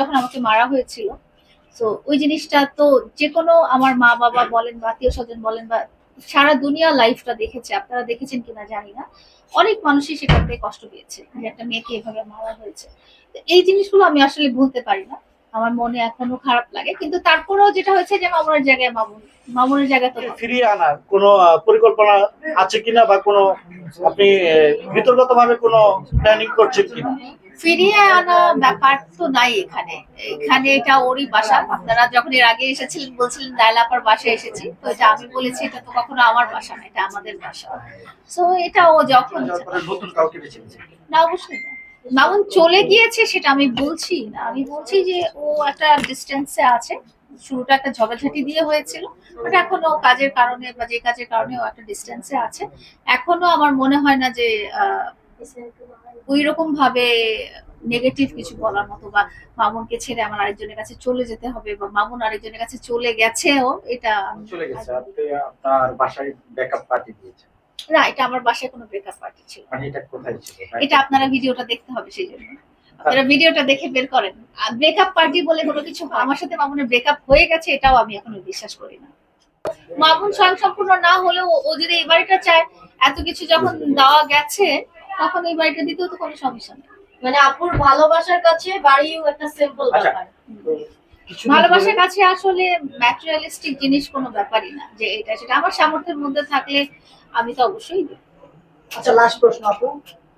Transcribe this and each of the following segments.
যখন আমাকে মারা হয়েছিল তো ওই জিনিসটা তো যে কোনো আমার মা বাবা বলেন বা আত্মীয় স্বজন বলেন বা সারা দুনিয়া লাইফটা দেখেছে আপনারা দেখেছেন কিনা জানি না অনেক মানুষই সেটাতে কষ্ট পেয়েছে যে একটা মেয়েকে এভাবে মারা হয়েছে। তো এই জিনিসগুলো আমি আসলে ভুলতে পারি না আমার মনে এখনও খারাপ লাগে কিন্তু তারপরেও যেটা হয়েছে যে মামুনের জায়গায় মামুন মামুনের জায়গায় তো ফিরিয়ে আনার কোনো পরিকল্পনা আছে কিনা বা কোনো আপনি বিতর্কত ভাবে কোনো প্ল্যানিং করছেন কিনা? ফিরিয়ে আনা ব্যাপার তো নাই এখানে। এখানে এটা ওরই বাসা। আপনারা যখন এর আগে এসেছিলেন বলছিলেন লাইলাপার বাসায় এসেছি। তো এটা আমি বলেছি এটা তো কখনো আমার বাসা না এটা আমাদের বাসা। তো এটা ও যখন না অবশ্যই না। মামুন চলে গিয়েছে সেটা আমি বলছি না। আমি বলছি যে ও একটা ডিস্টেন্সে আছে। শুরুটা একটা ঝগড়াঝাটি দিয়ে হয়েছিল। বাট এখনও কাজের কারণে বা যে কাজের কারণে ও একটা ডিস্টেন্সে আছে। এখনও আমার মনে হয় না যে ওই রকম ভাবে নেগেটিভ কিছু বলার মতো বা মামুনকে ছেড়ে আমার আরেকজনের কাছে চলে যেতে হবে বা মামুন আরেকজনের কাছে চলে গেছেও এটা চলে গেছে আপনি আপনার বাসায় ব্যাকআপ পার্টি দিয়েছেন না এটা আমার বাসায় কোনো ব্রেকআপ পার্টি ছিল মানে এটা কোথায় ছিল? এটা আপনারা ভিডিওটা দেখতে হবে সেই জন্য আপনারা ভিডিওটা দেখে বের করেন। আর ব্রেকআপ পার্টি বলে কোনো কিছু আমার সাথে মামুনের ব্রেকআপ হয়ে গেছে এটাও আমি এখনও বিশ্বাস করি না। মামুন স্বয়ং সম্পূর্ণ না হলেও ও- ও যদি এই বাড়িটা চায় এত কিছু যখন দেওয়া গেছে তখন এই বাড়িটা দিতেও তো কোনো সমস্যা নেই। মানে আপুর ভালোবাসার কাছে বাড়িও একটা সিম্পল আচ্ছা। ব্যাপার। ভালোবাসার কাছে আসলে ম্যাটেরিয়ালিস্টিক জিনিস কোনো ব্যাপারই না যে এটা সেটা আমার সামর্থ্যের মধ্যে থাকলে আমি তো অবশ্যই দেব। আচ্ছা লাস্ট প্রশ্ন আপু।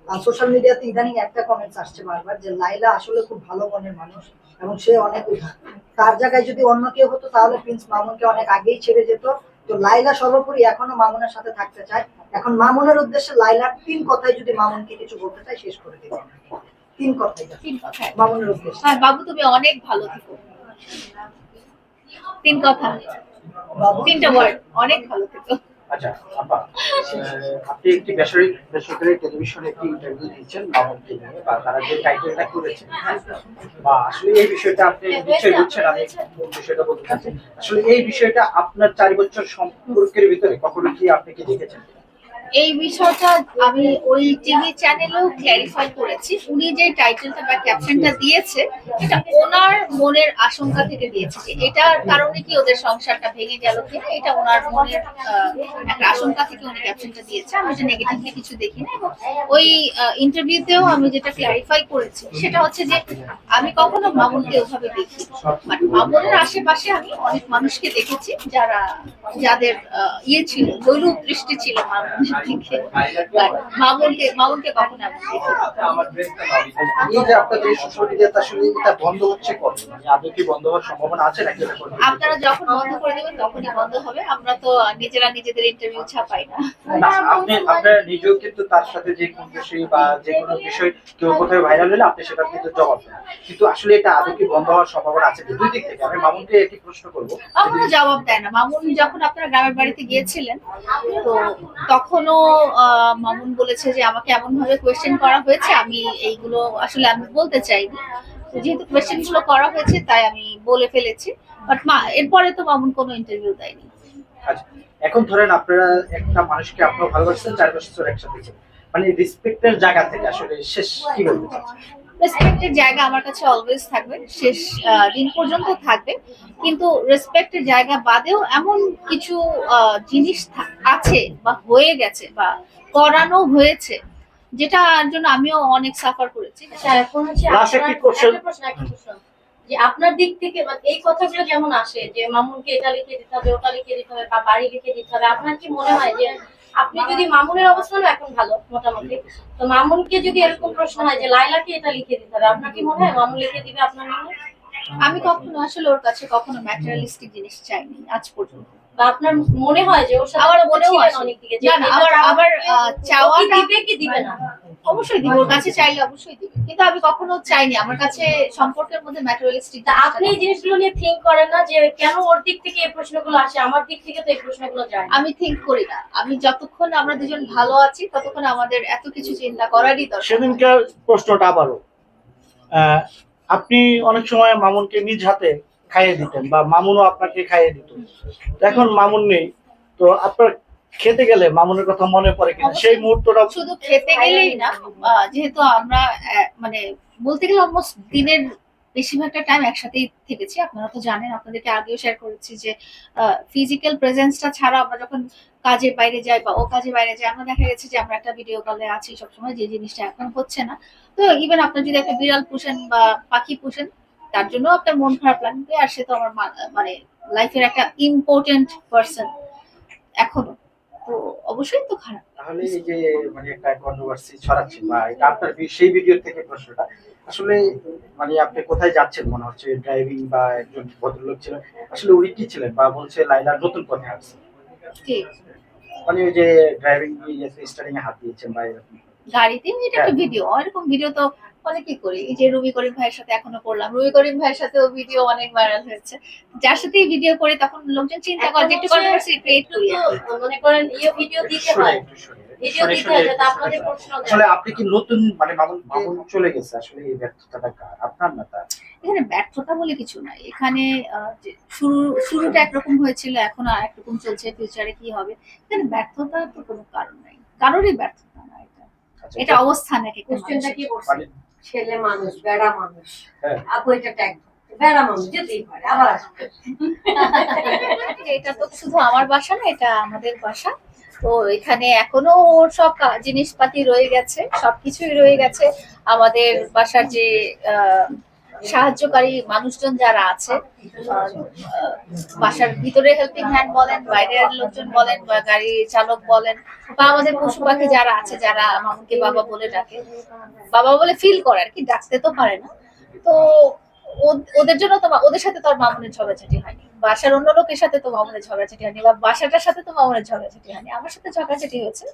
সোশ্যাল মিডিয়াতে ইদানিং একটা কমেন্টস আসছে বারবার যে লাইলা আসলে খুব ভালো মনের মানুষ এবং সে অনেক তার জায়গায় যদি অন্য কেউ হতো তাহলে প্রিন্স মামুনকে অনেক আগেই ছেড়ে যেত। তো লাইলা সর্বোপরি এখনও মামুনের সাথে থাকতে চায়। এখন মামুনের উদ্দেশ্যে লাইলার তিন কথায় যদি মামুনকে কিছু বলতে চাই শেষ করে দিতে তিন কথায় মামুনের উদ্দেশ্যে। হ্যাঁ বাবু তুমি অনেক ভালো থেকো। তিন কথা। তিনটা ওয়ার্ড অনেক ভালো থেকো। আচ্ছা আপা আপনি একটি বেসরকারি বেসরকারি টেলিভিশনে একটি ইন্টারভিউ দিয়েছেন বাবনকে নিয়ে বা তারা যে টাইটেলটা করেছে বা আসলে এই বিষয়টা আপনি নিশ্চয়ই বুঝছেন আমি কোন বিষয়টা বলতে চাচ্ছি। আসলে এই বিষয়টা আপনার চার বছর সম্পর্কের ভিতরে কখনো কি আপনি কি দেখেছেন? এই বিষয়টা আমি ওই টিভি চ্যানেলেও ক্ল্যারিফাই করেছি। উনি যে টাইটেলটা বা ক্যাপশনটা দিয়েছে এটা ওনার মনের আশঙ্কা থেকে দিয়েছে যে এটার কারণে কি ওদের সংসারটা ভেঙে গেল কিনা, এটা ওনার মনের একটা আশঙ্কা থেকে উনি ক্যাপশনটা দিয়েছে। আমি এটা নেগেটিভলি কিছু দেখি না এবং ওই ইন্টারভিউতেও আমি যেটা ক্ল্যারিফাই করেছি, সেটা হচ্ছে যে আমি কখনো মামুনকে ওভাবে দেখি বাট মামুনের আশেপাশে আমি অনেক মানুষকে দেখেছি যারা, যাদের ইয়ে ছিল দৈলুক দৃষ্টি ছিল But মামুনকে মামুনকে কখনো এই যে আপনাদের সোশ্যাল আসলে এটা বন্ধ হচ্ছে কবে মানে আদৌ কি বন্ধ হওয়ার সম্ভাবনা আছে নাকি আপনারা যখন বন্ধ করে দেবেন তখনই বন্ধ হবে। আমরা তো নিজেরা নিজেদের ইন্টারভিউ ছাপাই না। না, আপনি আপনার নিজেও কিন্তু তার সাথে যে কোন বিষয় বা যে কোনো বিষয় কেউ কোথাও ভাইরাল হলে আপনি সেটা কিন্তু জবাব দেন। কিন্তু আসলে এটা আদৌ কি বন্ধ হওয়ার সম্ভাবনা আছে? দুই দিক থেকে আমি মামুনকে একটি প্রশ্ন করব। জবাব দেয় না। মামুন যখন আপনার গ্রামের বাড়িতে গিয়েছিলেন তো তখনও আহ, মামুন বলেছে যে আমাকে এমন ভাবে কোয়েশ্চেন করা হয়েছে আমি এইগুলো আসলে আমি বলতে চাইনি। যেহেতু কোয়েশ্চেনগুলো করা হয়েছে তাই আমি বলে ফেলেছি। বাট মা এরপরে তো মামুন কোনো ইন্টারভিউ দেয়নি। আচ্ছা এখন ধরেন আপনারা একটা মানুষকে আপনারা ভালোবাসছেন চার বছর একসাথে। মানে রেসপেক্টের জায়গা থেকে আসলে শেষ কি বলতে চাচ্ছেন? রেসপেক্টের জায়গা আমার কাছে অলওয়েজ থাকবে। শেষ দিন পর্যন্ত থাকবে। কিন্তু রেসপেক্টের জায়গা বাদেও এমন কিছু আহ, জিনিস আছে বা হয়ে গেছে বা করানো হয়েছে যেটার জন্য আমিও অনেক সাফার করেছি। আচ্ছা এখন হচ্ছে যে আপনার দিক থেকে এই কথাগুলো যেমন আসে যে মামুনকে এটা লিখে দিতে হবে ওটা লিখে দিতে হবে বা বাড়ি লিখে দিতে হবে আপনার কি মনে হয় যে আপনি যদি মামুনের অবস্থানও এখন ভালো মোটামুটি তো মামুনকে যদি এরকম প্রশ্ন হয় যে লাইলাকে এটা লিখে দিতে হবে আপনার কি মনে হয় মামুন লিখে দিবে আপনার মনে আমি কখনো আসলে ওর কাছে কখনো ম্যাটেরিয়ালিস্টিক জিনিস চাইনি আজ পর্যন্ত। বা আপনার মনে হয় যে ওর সাথে আমার মনেও ছিলেন অনেক দিকে আবার- চাওয়া- আবার, চাওয়াটা- দিবে কি দিবে না? অবশ্যই দিব ওর কাছে চাইলে অবশ্যই দিবে। কিন্তু আমি কখনো চাইনি আমার কাছে সম্পর্কের মধ্যে ম্যাটেরিয়ালিস্টিক তা আপনি এই জিনিসগুলো নিয়ে থিঙ্ক করেন না যে কেন ওর দিক থেকে এই প্রশ্নগুলো আসে আমার দিক থেকে তো এই প্রশ্নগুলো যায় আমি থিঙ্ক করি না। আমি যতক্ষণ আমরা দুজন ভালো আছি ততক্ষণ আমাদের এত কিছু চিন্তা করারই দরকার। সেদিনকার প্রশ্নটা আবারও আহ, আপনি অনেক সময় মামুনকে নিজ হাতে খাইয়ে দিতেন বা মামুনও আপনাকে খাইয়ে দিত। তো এখন মামুন নেই তো আপনার খেতে গেলে মামুনের কথা মনে পড়ে কিনা? সেই মুহূর্তটা শুধু খেতে গেলেই না যেহেতু আমরা মানে বলতে গেলে অলমোস্ট দিনের বেশিরভাগটা টাইম একসাথেই থেকেছি। আপনারা তো জানেন আপনাদেরকে আগেও শেয়ার করেছি যে ফিজিক্যাল প্রেজেন্সটা ছাড়া আমরা যখন কাজের বাইরে যাই বা ও কাজে বাইরে যাই আমরা দেখা গেছে যে আমরা একটা ভিডিও কলে আছি সবসময় যে জিনিসটা এখন হচ্ছে না। তো ইভেন আপনার যদি একটা বিড়াল পুষেন বা পাখি পুষেন তার জন্য আপনার মন খারাপ লাগবে আর সে তো আমার মানে লাইফের একটা ইম্পর্টেন্ট পার্সন এখনও। তো অবশ্যই তো খারাপ। তাহলে এই যে মানে একটা কন্ট্রোভার্সি ছড়াচ্ছে বা এটা আপনার সেই ভিডিও থেকে প্রশ্নটা আসলে মানে আপনি কোথায় যাচ্ছেন মনে হচ্ছে? ড্রাইভিং বা একজন ভদ্রলোক ছিলেন। আসলে উনি কি ছিলেন? বা বলছে লাইলা নতুন পথে আসছে ঠিক মানে ওই যে ড্রাইভিং স্টারিং এ হাত দিয়েছেন বা এরকম। গাড়িতে এটা একটা ভিডিও এরকম ভিডিও তো অনেকেই করি। এই যে রবি করিম ভাইয়ের সাথে এখনও করলাম। রবি করিম ভাইয়ের সাথেও ভিডিও অনেক ভাইরাল হয়েছে। যার সাথেই ভিডিও করি তখন লোকজন চিন্তা করে যে একটু কন্ট্রোভার্সি ক্রিয়েট করি। মনে করেন ইয়ে ভিডিও দিতে হয়। একটু শুনে ভিডিও দিতে হয় যাতে একটু আপনাদের শুনে। প্রশ্ন আসলে আপনি কি নতুন মানে মামুন মামুন চলে গেছে? আসলে এই ব্যর্থতাটা কার? আপনার না তার? এখানে ব্যর্থতা বলে কিছু নাই। এখানে আহ, যে শুরু শুরুটা একরকম হয়েছিল এখন আর একরকম চলছে ফিউচারে কি হবে? এখানে ব্যর্থতা তো কোনো কারণ নাই। কারোরই ব্যর্থতা এটা আচ্ছা, এটা অবস্থান এক একটা কোশ্চেনটা কি করছে? মানে ছেলে মানুষ বেড়া মানুষ। হ্যাঁ। আপু এটা ট্যাগ বেড়া মানুষ যেতেই পারে আবার আসবে। এটা তো শুধু আমার বাসা না এটা আমাদের বাসা। তো এখানে এখনও ওর সব জিনিসপাতি রয়ে গেছে সবকিছুই রয়ে গেছে। আমাদের বাসার যে আহ, সাহায্যকারী মানুষজন যারা আছে বাসার ভিতরে হেল্পিং হ্যান্ড বলেন, বাইরের লোকজন বলেন, বা গাড়ি চালক বলেন, বা আমাদের পশু পাখি যারা আছে, যারা মামুকে বাবা বলে ডাকে, বাবা বলে ফিল করে আর কি, ডাকতে তো পারে না। তো ওদের জন্য তো ওদের সাথে তো আর মামুনের ঝগড়াঝাটি হয়নি, বাসার অন্য লোকের সাথে তো মামুনের ঝগড়াঝাটি হয়নি, বা বাসাটার সাথে তো মামুনের ঝগড়াঝাটি হয়নি, আমার সাথে ঝগড়াঝাটি হয়েছে।